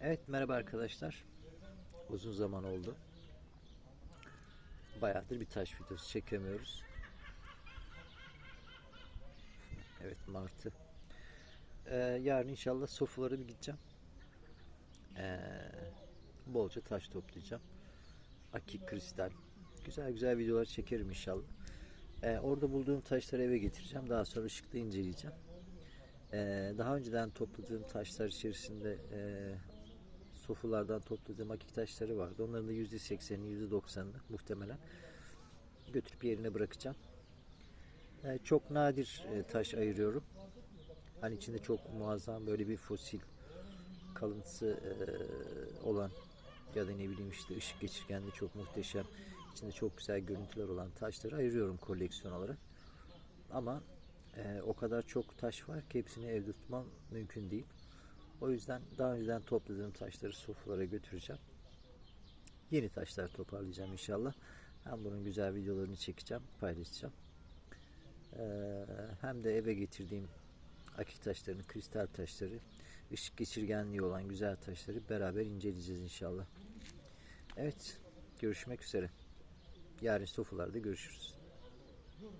Evet merhaba arkadaşlar. Uzun zaman oldu. Bayağıdır bir taş videosu çekemiyoruz. Evet Martı. Ee, yarın inşallah sofulara bir gideceğim. Ee, bolca taş toplayacağım. Akik kristal. Güzel güzel videolar çekerim inşallah. Ee, orada bulduğum taşları eve getireceğim. Daha sonra ışıkta inceleyeceğim. Ee, daha önceden topladığım taşlar içerisinde e, sofulardan topladığım akik taşları vardı. Onların da %80'ini %90'ını muhtemelen götürüp yerine bırakacağım. Ee, çok nadir e, taş ayırıyorum. Hani içinde çok muazzam böyle bir fosil kalıntısı e, olan ya da ne bileyim işte ışık geçirgenliği çok muhteşem içinde çok güzel görüntüler olan taşları ayırıyorum koleksiyon olarak. Ama e, o kadar çok taş var ki hepsini evde tutmam mümkün değil. O yüzden daha önceden topladığım taşları sofralara götüreceğim. Yeni taşlar toparlayacağım inşallah. Hem bunun güzel videolarını çekeceğim, paylaşacağım. Ee, hem de eve getirdiğim akik taşlarını, kristal taşları, ışık geçirgenliği olan güzel taşları beraber inceleyeceğiz inşallah. Evet, görüşmek üzere. Yarın sofralarda görüşürüz.